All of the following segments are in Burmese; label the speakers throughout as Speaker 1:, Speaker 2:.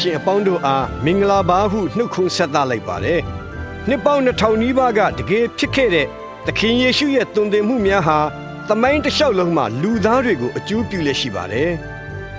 Speaker 1: ရှင်အပေါင်းတို့အားမင်္ဂလာပါဟုနှုတ်ခွန်းဆက်သလိုက်ပါတယ်။နှစ်ပေါင်း2000နီးပါးကတကယ်ဖြစ်ခဲ့တဲ့သခင်ယေရှုရဲ့တုန်တင်မှုများဟာသမိုင်းတစ်လျှောက်လုံးမှာလူသားတွေကိုအကျိုးပြုလက်ရှိပါတယ်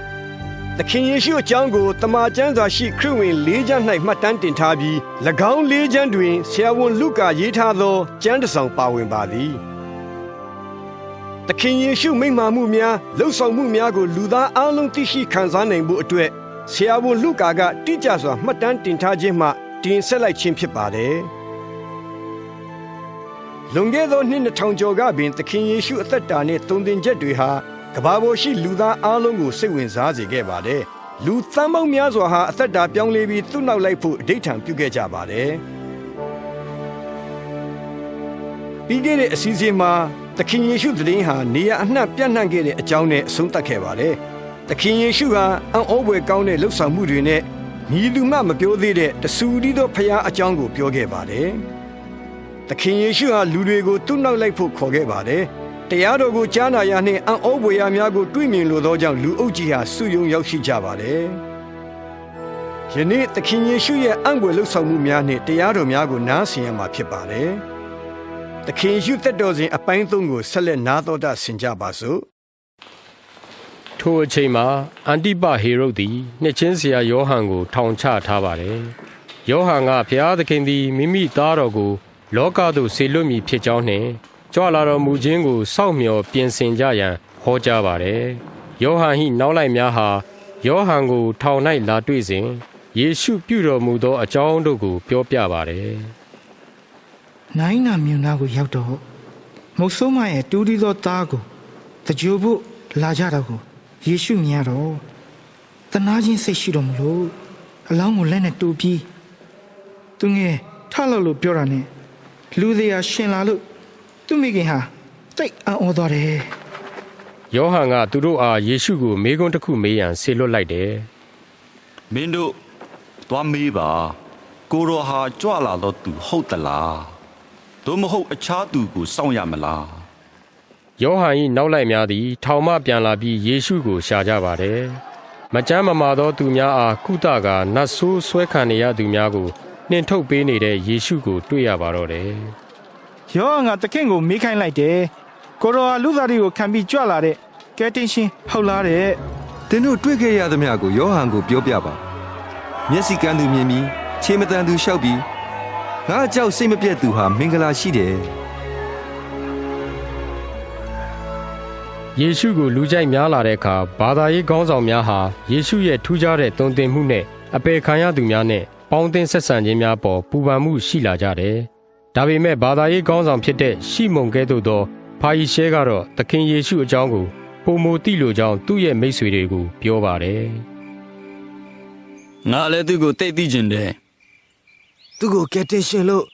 Speaker 1: ။သခင်ယေရှုအကြောင်းကိုတမန်ကျမ်းစာရှိခရစ်ဝင်၄ကျမ်း၌မှတ်တမ်းတင်ထားပြီး၎င်း၄ကျမ်းတွင်ဆရာဝန်လုကာရေးထားသောကျမ်းတစ်စောင်ပါဝင်ပါသည်။သခင်ယေရှုမိန့်မာမှုများလှုပ်ဆောင်မှုများကိုလူသားအလုံးသိရှိခံစားနိုင်ဖို့အတွက် ဆရာဝန်လုကာကတိကျစွာမှတ်တမ်းတင်ထားခြင်းမှတင်ဆက်လိုက်ခြင်းဖြစ်ပါတယ်။လွန်ခဲ့သောနှစ်2000ကျော်ကပင်သခင်ယေရှုအသက်တာနှင့်တုန်သင်ချက်တွေဟာကမ္ဘာပေါ်ရှိလူသားအလုံးကိုစိတ်ဝင်စားစေခဲ့ပါတယ်။လူသန်းပေါင်းများစွာဟာအသက်တာပြောင်းလဲပြီးသူ့နောက်လိုက်ဖို့အဓိဋ္ဌာန်ပြုခဲ့ကြပါတယ်။ပြီးခဲ့တဲ့အစည်းအဝေးမှာသခင်ယေရှုသတင်းဟာနေရာအနှံ့ပြန့်နှံ့ခဲ့တဲ့အကြောင်းနဲ့အဆုံးသတ်ခဲ့ပါတယ်။ သခင်ယေရှုဟာအံ့ဩဖွယ်ကောင်းတဲ့လှုပ်ဆောင်မှုတွေနဲ့ညီလူမှမပြောသေးတဲ့တဆူတီးသောဖခင်အကြောင်းကိုပြောခဲ့ပါတယ်။သခင်ယေရှုဟာလူတွေကိုသူ့နောက်လိုက်ဖို့ခေါ်ခဲ့ပါတယ်။တရားတော်ကိုကြားနာရနှင့်အံ့ဩဖွယ်ရာများကိုတွေ့မြင်လိုသောကြောင့်လူအုပ်ကြီးဟာစုယုံရောက်ရှိကြပါတယ်။ယနေ့သခင်ယေရှုရဲ့အံ့ဖွယ်လှုပ်ဆောင်မှုများနှင့်တရားတော်များကိုနားဆင်ရမှာဖြစ်ပါတယ်။သခင်ယေရှုသက်တော်စဉ်အပိုင်းသုံးကိုဆက်လက်နားတော်တာဆင်ကြပါစို့
Speaker 2: ထိုအချိန်မှာအန်တိပဟေရုဒ်သည်နှစ်ချင်းဆရာယောဟန်ကို ထောင်ချထားပါတယ်။ယောဟန်ကဘုရားသခင်သည်မိမိသားတော်ကို လောကသို့ဆေလွတ်မည်ဖြစ်ကြောင်းနှင့်ကြွလာတော်မူခြင်းကိုစောင့်မျှော်ပြင်ဆင်ကြရန်ဟောကြားပါတယ်။ယောဟန်၏နောက်လိုက်များဟာယောဟန်ကို ထောင်၌လာတွေ့စဉ်ယေရှုပြုတော်မူသောအကြောင်းတို့ကို ပြောပြပါတယ်။
Speaker 3: နိုင်နာမြူနာကိုရောက်တော့မုတ်ဆိုးမရဲ့တူးတီးသောသားကိုတကြိုဖို့လာကြတော့ကို ယေရှုမြင်ရတော့တနာချင်းစိတ်ရှိတော်မလို့အလောင်းကိုလက်နဲ့တူပြီးသူငယ်ထလောက်လို့ပြောတာနဲ့လူသေးရရှင်လာလို့သူမိခင်ဟာတိတ်အံ့ဩသွားတယ်
Speaker 2: ယောဟန်ကသူတို့အားယေရှုကိုမေးခွန်းတစ်ခုမေးရန်ဆေလွတ်လိုက်တယ်
Speaker 4: မင်းတို့သွားမေးပါကိုရောဟာကြွလာတော့သူဟုတ်သလားသို့မဟုတ်အခြားသူကိုစောင့်ရမလား။
Speaker 2: ယောဟန်၏နောက်လိုက်များသည် ထောင်မှပြန်လာပြီးယေရှုကိုရှာကြပါတယ်။မကြမ်းမမာသောသူများအားကုသကနတ်ဆိုးဆွဲခံနေရသူများကိုနှင်ထုတ်ပေးနေတဲ့ယေရှုကို တွေ့ရပါတော့တယ်
Speaker 3: ယောဟန်ကတခင်ကိုမေးခိုင်းလိုက်တယ်ကိုရောဟာလူသားတွေကိုခံပြီးကြွလာတဲ့ကယ်တင်ရှင်ဟုတ်လားတဲ့
Speaker 5: သင်တို့တွေ့ခဲ့ရသမျှကိုယောဟန်ကိုပြောပြပါမျက်စိကန်းသူမြင်ပြီးခြေမတန်သူလျှောက်ပြီးငါအကြောက်စိတ်မပြတ်သူဟာမင်္ဂလာရှိတယ်။
Speaker 2: ယေရှုကိုလူကြိုက်များလာတဲ့အခါဘာသာရေးခေါင်းဆောင်များဟာယေရှုရဲ့ထူးခြားတဲ့တုံတင်မှုနဲ့အပေခံရသူများနဲ့ပေါင်းသင်းဆက်ဆံခြင်းများပေါ်ပူပန်မှုရှိလာကြတယ်။ဒါပေမဲ့ဘာသာရေးခေါင်းဆောင်ဖြစ်တဲ့ရှီမုန်ကဲ့သို့သောဖာယီရှဲကတော့သခင်ယေရှုအကြောင်းကိုပုံမတိလိုကြောင်းသူ့ရဲ့မိတ်ဆွေတွေကိုပြောပါတယ်။
Speaker 4: ငါလည်းသူ့ကိုတိတ်သိကျင်တယ်
Speaker 5: သူကိုကယ်တင်ရှင်လို့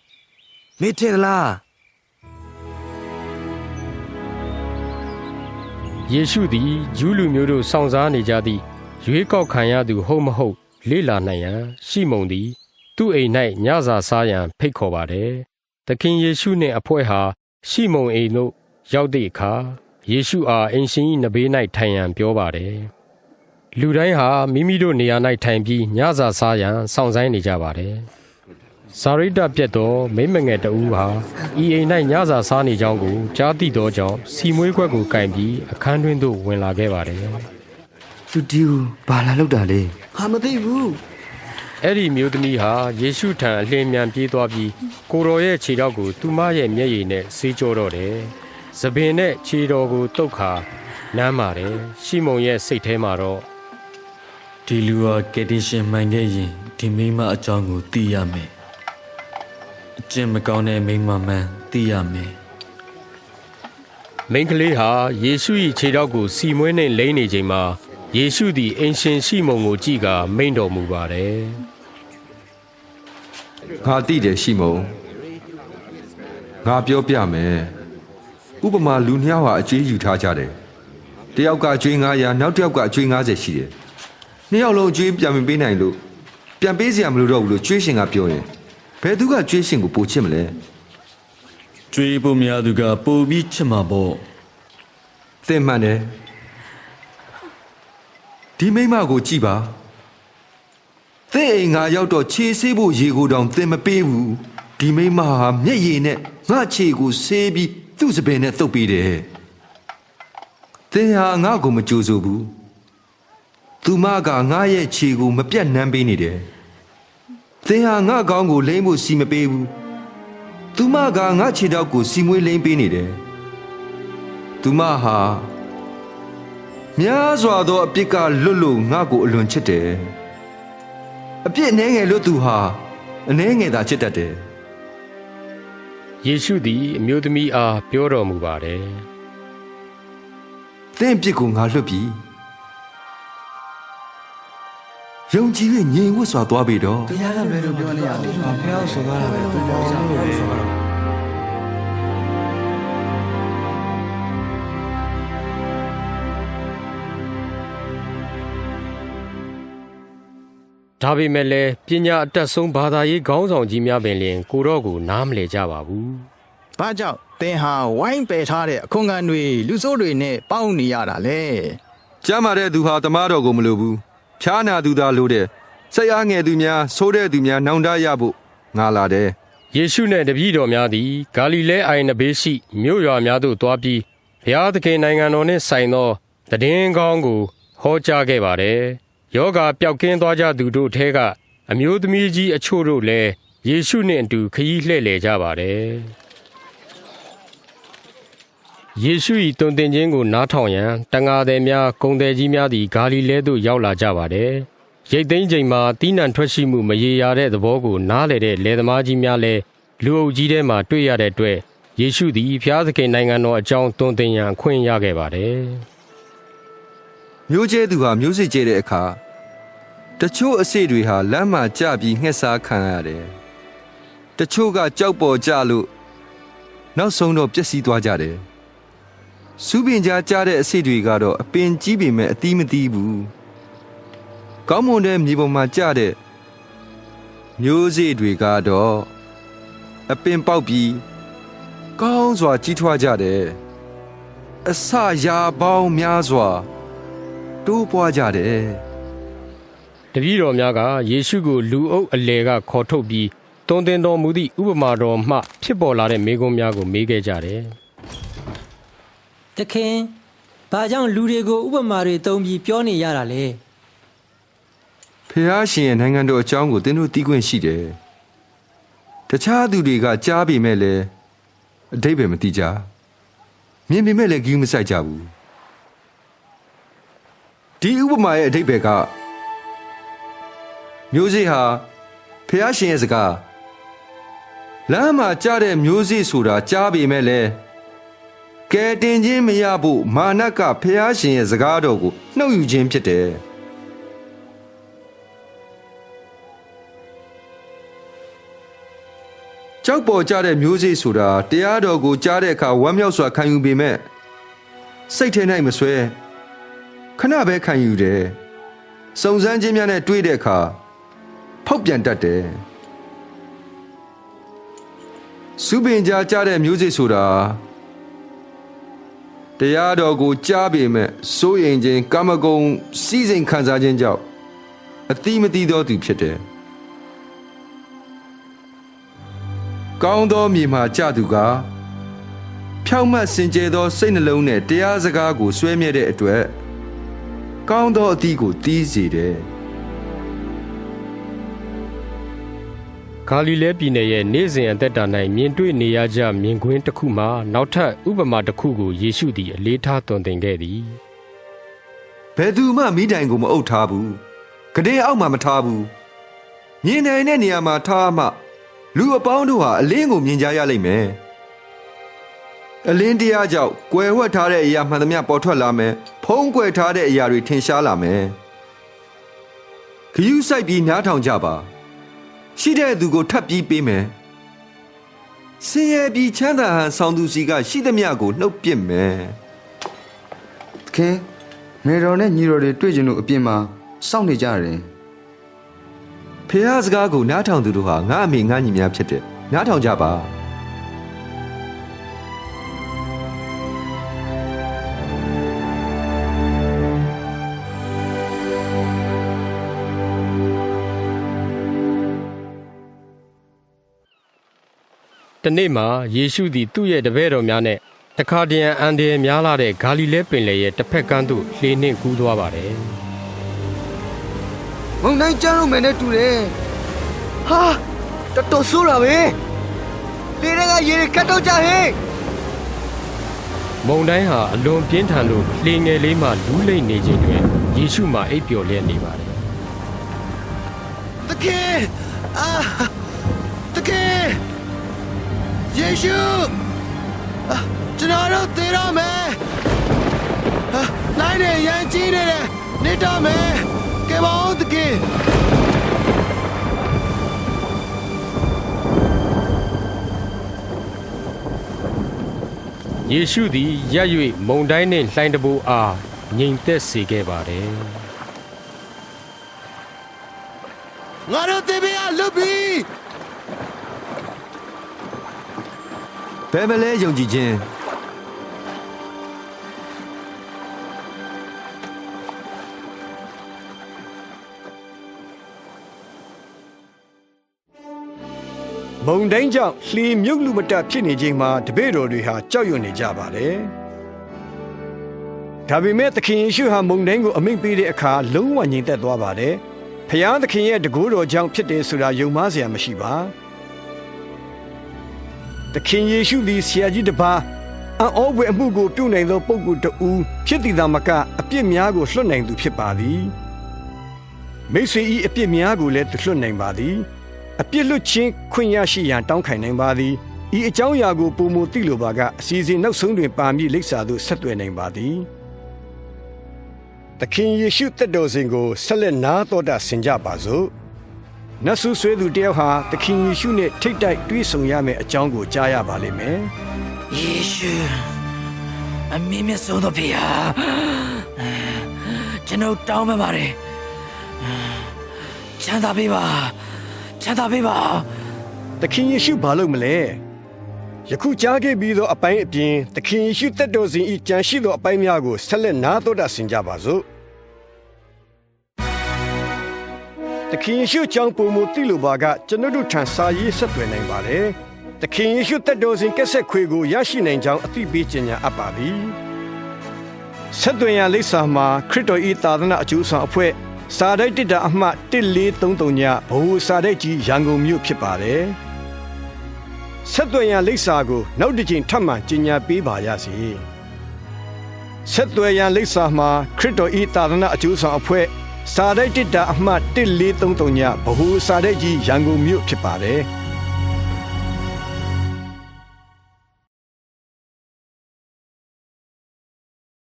Speaker 5: မေ့တယ်လား
Speaker 2: ယေရှုသည်ဂျူးလူမျိုးတို့စောင့်စားနေကြသည့်ရွေးကောက်ခံရသူဟုတ်မဟုတ် လေ့လာနိုင်ရန်ရှီမုန်သည် သူ့အိမ်၌ညစာစားရန်ဖိတ်ခေါ်ပါတယ်။သခင်ယေရှုနှင့်အဖွဲ့ဟာရှီမုန်အိမ်သို့ရောက်သည့်အခါယေရှုအားအင်ရှင်၏နဘေး၌ထိုင်ရန်ပြောပါတယ်။လူတိုင်းဟာမိမိတို့နေရာ၌ထိုင်ပြီးညစာစားရန်စောင့်ဆိုင်းနေကြပါတယ်။ စာရိတ္တပြက်သောမိမ့်မငယ်တဦးဟာဤအိမ်၌ညစာစားနေကြောင်းကိုကြားသိသောကြောင့်စီမွေးခွက်ကိုကင်ပြီးအခန်းတွင်းသို့ဝင်လာခဲ့ပါတယ်
Speaker 5: သူဒီကိုဘာလာလောက်တာလဲ
Speaker 6: ဟာမသိဘူး။
Speaker 2: အဲ့ဒီမျိုးသမီးဟာယေရှုထံအလင်းမြန်ပြေးသွားပြီးကိုတော်ရဲ့ခြေထောက်ကိုသူမရဲ့မျက်ရည်နဲ့ဆေးကြောတော့တယ်။သပင်နဲ့ခြေတော်ကိုတုတ်ခါနမ်းပါတယ်။ရှီမုန်ရဲ့စိတ်ထဲမှာတော့
Speaker 7: ဒီလူဟာကယ်တင်ရှင်မှန်ခဲ့ရင်ဒီမိန်းမအကြောင်းကိုသိရမယ် အကျင့်မကောင်းတဲ့မိန်းမမှန်သိရမယ်
Speaker 2: မိန်းကလေးဟာယေရှု၏ခြေထောက်ကိုစီမွေးနှင့်လိမ့်နေချိန်မှာယေရှုသည်အင်ရှင်ရှိမုန်ကိုကြည့်ကာမိန့်တော်မူပါတယ်
Speaker 5: ငါတိတယ်ရှိမုံငါပြောပြမယ်ဥပမာလူနှစ်ယောက်ဟာအကျွေးယူထားကြတယ်တယောက်ကအကျွေး900နောက်တစ်ယောက်ကအကျွေး90ရှိတယ်နှစ်ယောက်လုံးအကျွေးပြန်မပေးနိုင်လို့ပြန်ပေးစရာမလိုတော့ဘူးလို့ကျွေးရှင်ကပြောရင်ဘ ယ်သူကကျွေးရှင်ကိုပို့ချစ်မလဲ
Speaker 7: ကျွေးဖို့များသူကပိုပြီးချစ်မှာပေါ့
Speaker 5: သင်မှန်တယ်ဒီမိမကိုကြည်ပါသင်အိမ်ငါရောက်တော့ခြေဆေးဖို့ရေကိုတောင်သင်မပေးဘူးဒီမိန်းမဟာမျက်ရည်နဲ့ငါခြေကိုဆေးပြီးသူ့စပင်နဲ့သုတ်ပေးတယ်သင်ဟာငါ့ကိုမကြိုးဆိုဘူးသူမကငါရဲ့ခြေကိုမပြတ်နှမ်းပေးနေတယ် သင်ဟာငါကောင်းကိုလိမ့်ဖို့စီမပေးဘူးသူမကငါခြေတော့ကိုစီမွေးလိမ့်ပေးနေတယ်သူမဟာများစွာသောအပြစ်ကလွတ်လို့ငါ့ကိုအလွန်ချစ်တယ်အပြစ်အနှဲငယ်လို့သူဟာအနှဲငယ်သာချစ်တတ်တယ်
Speaker 2: ယေရှုသည်အမျိုးသမီးအားပြောတော်မူပါတယ်။
Speaker 5: သင်အပြစ်ကိုငါလွတ်ပြီ။ ယုံကြည်၍ငြိမ်ဝတ်စွာသွားပြီတော့
Speaker 3: တရားကလည်းပြောနေရတယ်။ဖះဆိုကားတာပဲသူမောင်းလို့ပဲဆိုတော့
Speaker 2: ဒါပေမဲ့လည်းပညာအတတ်ဆုံးဘာသာရေးခေါင်းဆောင်ကြီးများပင်လျင်ကိုတော့ကိုနားမလည်ကြပါဘူး။
Speaker 6: ဘာကြောင့်သင်ဟာဝိုင်းပယ်ထားတဲ့အခွန်ကန်တွေလူဆိုးတွေနဲ့ပေါင်းနေရတာလဲ။
Speaker 5: ကျမ်းမာတဲ့သူဟာတမားတော်ကိုမလိုဘူး။ ဖြားနာသူသာလိုတယ်။စိတ်အားငယ်သူများဆိုးတဲ့သူများနောင်တရဖို့ငါလာတယ်
Speaker 2: ယေရှုနှင့်တပည့်တော်များသည်ဂါလိလဲအိုင်နဘေးရှိမြို့ရွာများသို့တွားပြီးဘုရားသခင်နိုင်ငံတော်နှင့်ဆိုင်သောတည်င်းကောင်းကိုဟောကြားခဲ့ပါတယ်။ယောဂါပျောက်ကင်းသွားကြသူတို့ထဲကအမျိုးသမီးကြီးအချို့တို့လည်းယေရှုနှင့်အတူခရီးလှည့်လည်ကြပါတယ်။ ယေရှု၏တုန်တင်ခြင်းကိုနားထောင်ရန်တန်ဃာသည်များဂုံသည်ကြီးများသည်ဂါလိလဲသို့ရောက်လာကြပါတယ်။ရိတ်သိမ်းချိန်မှာတီးနှံထွက်ရှိမှုမရေရာတဲ့သဘောကိုနားလည်တဲ့လယ်သမားကြီးများလည်းလူအုပ်ကြီးထဲမှာတွေ့ရတဲ့အတွက်ယေရှုသည်ဖျားသခင်နိုင်ငံတော်အကြောင်းတွင်တင်ရန်အခွင့်ရခဲ့ပါတယ်။။
Speaker 5: မျိုးကျဲသူဟာမျိုးစိတ်ကျဲတဲ့အခါတချို့အစေတွေဟာလမ်းမှာကြပြီးငှက်စားခံရတယ်။တချို့ကကြောက်ပေါ်ကြလို့နောက်ဆုံးတော့ပျက်စီးသွားကြတယ်။ စူးပင်ကြားကြားတဲ့အစေတွေကတော့အပင်ကြီးပေမဲ့အသီးမသီးဘူး။ကောင်းမွန်တဲ့မြေပေါ်မှာကြတဲ့မျိုးစေ့တွေကတော့အပင်ပေါက်ပြီးကောင်းစွာကြီးထွားကြတယ်။အစရာပေါင်းများစွာတိုးပွားကြတယ်
Speaker 2: တပည့်တော်များကယေရှုကိုလူအုပ်အလယ်ကခေါ်ထုတ်ပြီးတွင်တင်တော်မူသည့်ဥပမာတော်မှ ဖြစ်ပေါ်လာတဲ့မိဂုံးများကိုမေးခဲ့ကြတယ်
Speaker 8: တခင်ဘာကြောင့်လူတွေကိုဥပမာတွေသုံးပြီးပြောနေရတာလဲ
Speaker 5: ဖះရှင်ရဲ့နိုင်ငံတော်အကြောင်းကိုသင်တို့သိခွင့်ရှိတယ်တခြားသူတွေကကြားပေမဲ့လည်းအတိတ်ပဲမသိကြမြင်ပေမဲ့လည်းဂီးမဆိုင်ကြဘူးဒီဥပမာရဲ့အတိတ်ပဲကမျိုးစေ့ဟာဖះရှင်ရဲ့စကားလမ်းမှာကြားတဲ့မျိုးစေ့ဆိုတာကြားပေမဲ့လည်း ကဲတင်ခြင်းမရဖို့မာနကဖះရှင်ရဲ့စကားတော်ကိုနှုတ်ယူခြင်းဖြစ်တယ်ကြောက်ပေါ်ကြတဲ့မျိုးစေ့ဆိုတာတရားတော်ကိုကြားတဲ့အခါဝမ်းမြောက်စွာခံယူပေမဲ့စိတ်ထဲ၌မဆွဲခဏပဲခံယူတယ်စုံစမ်းခြင်းများနဲ့တွေးတဲ့အခါဖောက်ပြန်တတ်တယ်စုပင်ကြားကြားတဲ့မျိုးစေ့ဆိုတာ တရားတော်ကိုကြားပေမဲ့စိုးရင်ခြင်းကာမဂုဏ်စီးစိမ်ခံစားခြင်းကြောင့်အတိမတိသောသူဖြစ်တယ်ကောင်းသောမြေမှာကြသူကဖြောင့်မတ်စင်ကြယ်သောစိတ်နှလုံးနဲ့တရားစကားကိုဆွဲမြဲတဲ့အတွက်ကောင်းသောအသီးကိုတီးစေတယ်
Speaker 2: ဂါလိလဲပြည်နယ်ရဲ့နေ့စဉ်အသက်တာ၌မြင်တွေ့နေရကြမြင်ကွင်းတစ်ခုမှနောက်ထပ်ဥပမာတစ်ခုကိုယေရှုသည်အလေးထားတွင်တင်ခဲ့သည်
Speaker 5: ဘယ်သူမှမိတိုင်ကိုမအုပ်ထားဘူးကတဲ့အောက်မှာမထားဘူးမြင်နိုင်တဲ့နေရာမှာထားမှလူအပေါင်းတို့ဟာအလင်းကိုမြင်ကြရလိမ့်မယ်အလင်းတရားကြောင့်ကွယ်ဝှက်ထားတဲ့အရာမှန်သမျှပေါ်ထွက်လာမယ်ဖုံးကွယ်ထားတဲ့အရာတွေထင်ရှားလာမယ်ခရူးဆိုင်ပြီးနားထောင်ကြပါ ရှိတဲ့သူကိုထပ်ပြီးပေးမယ်ဆင်းရဲပြီးချမ်းသာဟန်ဆောင်သူစီကရှိသမျှကိုနှုတ်ပစ်မယ်
Speaker 9: သခင်မေတော်နဲ့ညီတော်တွေတွေ့ကြလို့အပြင်မှာစောင့်နေကြတယ်
Speaker 5: ဖះစကားကိုနားထောင်သူတို့ဟာငါအမိငါညီများဖြစ်တယ်နားထောင်ကြပါ
Speaker 2: တနေ့မှာယေရှုသည်သူ့ရဲ့တပည့်တော်များနဲ့တခါတရံအန်ဒီရယ်များလာတဲ့ဂါလိလဲပင်လယ်ရဲ့တစ်ဖက်ကမ်းသို့လှေနှင့်ကူးသွားပါတယ်
Speaker 9: မုန်တိုင်းကျတော့မယ်နဲ့တူတယ်ဟာတော်တော်ဆိုးတာပဲလေတွေကရေတွေကတ်တော့ကြဟဲ့
Speaker 2: မုန်တိုင်းဟာအလွန်ပြင်းထန်လို့လှေငယ်လေးမှလူးလိမ့်နေခြင်းတွင်ယေရှုမှာအိပ်ပျော်လျက်နေပါတယ်
Speaker 9: တခင်အာတခင် ယေရှုအာကျွန်တော်တို့သေတော့မယ်အာလိုင်းနေရန်ကြီးနေတယ်နေတော့မယ်ကဲပါဦးတခင်
Speaker 2: ယေရှုသည်ရက်၍မုန်တိုင်းနှင့်လှိုင်းတဘိုးအားငြိမ်သက်စေခဲ့ပါတယ်
Speaker 9: ငါတို့သေဘေးကလွတ်ပြီ ဘယ်မလဲယုံကြည်ခြင်း
Speaker 1: မုံတိုင်းကြောင့်လှေမြုပ်လူမတက်ဖြစ်နေချိန်မှာတပည့်တော်တွေဟာကြောက်ရွံ့နေကြပါတယ်။ဒါပေမဲ့သခင်ယေရှုဟာမုံတိုင်းကိုအမိန့်ပေးတဲ့အခါလုံးဝငြိမ်သက်သွားပါတယ်။ဖျားသခင်ရဲ့တကူတော်ကြောင့်ဖြစ်တယ်ဆိုတာယုံမှားစရာမရှိပါ။ သခင်ယေရှုသည်ဆရာကြီးတစ်ပါးအံ့ဩဖွယ်အမှုကိုပြုနိုင်သောပုဂ္ဂိုလ်တဦးဖြစ်တည်သာမကအပြစ်များကိုလွှတ်နိုင်သူဖြစ်ပါသည်။မိတ်ဆွေဤအပြစ်များကိုလည်းသူလွှတ်နိုင်ပါသည်။အပြစ်လွတ်ချင်းခွင့်ရရှိရန်တောင်းခံနိုင်ပါသည်ဤအကြောင်းအရာကိုပုံမသိလိုပါကအစီအစဉ်နောက်ဆုံးတွင်ပါမည့်လိပ်စာသို့ဆက်သွယ်နိုင်ပါသည်သခင်ယေရှုတတ်တော်စဉ်ကိုဆက်လက်နာတော်တာဆင်ကြပါစို့ နတ်ဆုဆွေးသူတယောက်ဟာသခင်ယေရှုနှင့်ထိတ်တိုက်တွေ့ဆုံရမယ့်အကြောင်းကိုကြားရပါလိမ့်မယ်
Speaker 8: ယေရှုအမင်းမြတ်ဆုံးသောဖေဟာကျွန်တော်တောင်းပန်ပါတယ်ချမ်းသာပေးပါချမ်းသာပေးပါ
Speaker 1: သခင်ယေရှုဘာလို့မလဲယခုကြားခဲ့ပြီးသောအပိုင်းအပြင်သခင်ယေရှုတတ်တော်စဉ်ဤကြံရှိသောအပိုင်းများကိုဆက်လက်နာတော်တာဆင်ကြပါစို့ ခင်ယေရှုကြောင့်ပုံမသိလိုပါကကျွန်တော်တို့ထံစာရေးဆက်သွယ်နိုင်ပါတယ်။သခင်ယေရှုတက်တော်စဉ်ကက်ဆက်ခွေကိုရရှိနိုင်ကြောင်းအသိပေးခြင်းညာအပ်ပါပြီ။ဆက်သွယ်ရန်လိပ်စာမှာခရစ်တော်၏သာသနာအကျိုးဆောင်အဖွဲ့စာတိုက်တစ်တာအမှတ်1433ညဘဝစာတိုက်ကြီးရန်ကုန်မြို့ဖြစ်ပါတယ်။ဆက်သွယ်ရန်လိပ်စာကိုနောက်တစ်ချိန်ထပ်မံကြီးညာပေးပါရစေ။ဆက်သွယ်ရန်လိပ်စာမှာခရစ်တော်၏သာသနာအကျိုးဆောင်အဖွဲ့ စာရိုက်တစ်တာအမှတ်1433ညဘ ਹੁ စာရိုက်ကြီးရန်ကုန်မြို့ဖြစ်ပါတယ်။